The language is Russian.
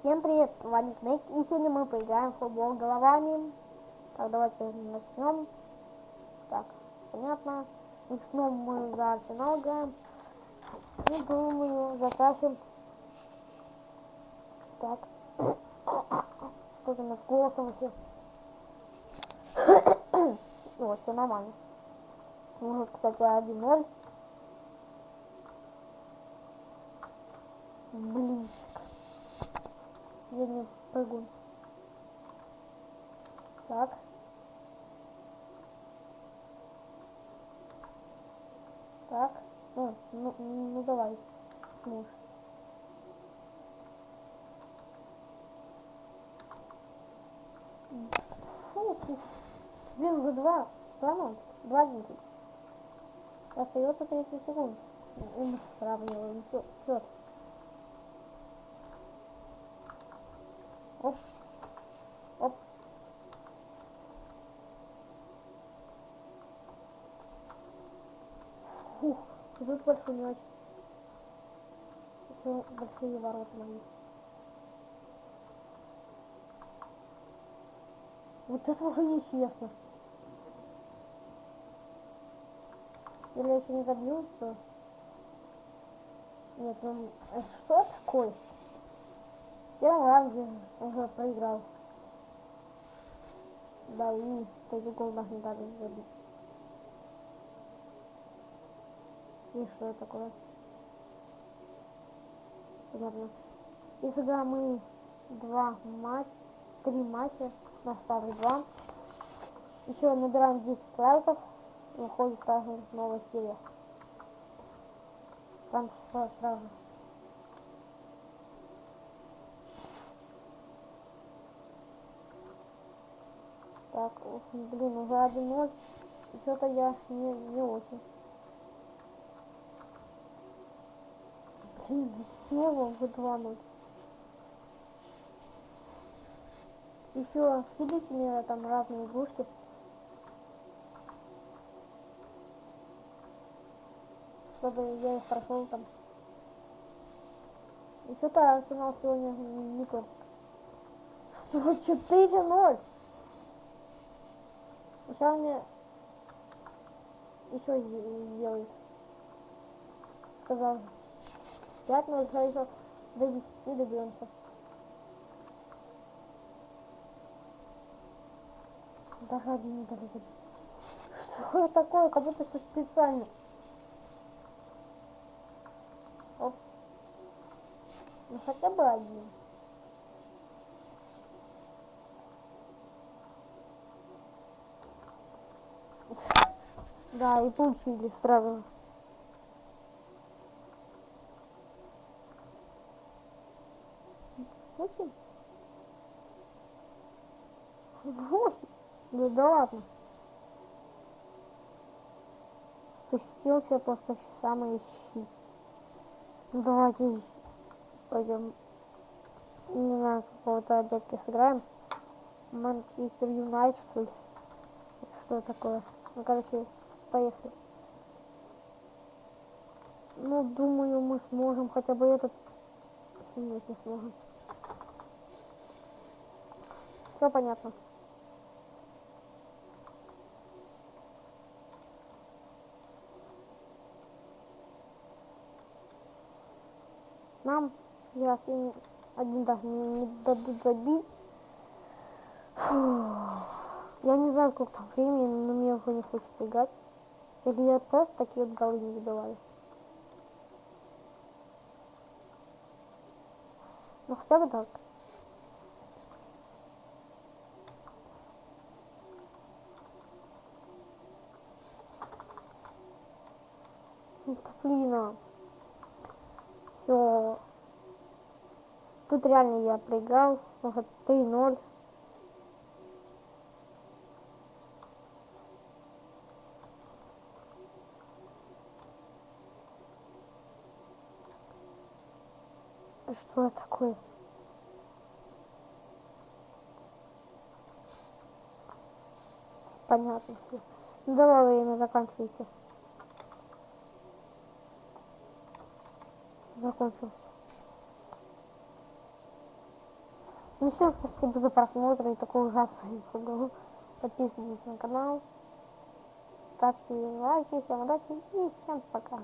Всем привет, Ваня Снейк, и сегодня мы поиграем в футбол головами. Так, давайте начнем. Так, понятно. И снова мы за Арсенал играем. И думаю, затащим. Так. Что-то над голосом вообще. Вот, все нормально. Может, кстати, 1-0. Близко. Я не прыгу. Так. Так. Ну, ну, ну давай. Муж. Фу, ты. Уже два. Два один. Остается 30 секунд. Мы сравниваем. Все, все. Фух, тут большой мяч. Еще большие ворота мои. Вот это уже нечестно. Или если не забьются. Нет, ну что такое? Первом раунде уже проиграл. Да, и третий гол даже не дали забить. И что это такое? Понятно. И сюда мы два матча, три матча, на старый два. Еще набираем 10 лайков, выходит сразу новая серия. Там все сразу. Так, блин, уже один ноль. Что-то я не, не очень. Снова два ноль. Еще скидывайте мне там разные игрушки. Чтобы я их прошел там. И что-то Арсенал сегодня не тот. 4-0. Сейчас мне еще сделает. Сказал. 5 минут, сейчас еще до 10 добьемся. Даже один не дали забить. Что такое? Как будто все специально. Оп. Ну хотя бы один. Да, и получили сразу. Восемь? Восемь? Да, да ладно. Спустился просто в самые щи. Ну давайте пойдем. Не знаю, какого-то дядьки сыграем. Манчестер Юнайтед, что ли? Что такое? Ну, короче, поехали. Ну, думаю, мы сможем хотя бы этот... Нет, не сможем. Все понятно. Нам сейчас один даже не, дадут забить. Я не знаю, сколько там времени, но мне уже не хочется играть. Или я просто такие вот голы не забиваю. Ну хотя бы так. Блин, а. все. Тут реально я проиграл. 3-0. Что это такое? Понятно все. Ну давай время заканчивайте. Закончился. Ну все, спасибо за просмотр и такую ужасную фигуру. Подписывайтесь на канал. Ставьте лайки, всем удачи и всем пока.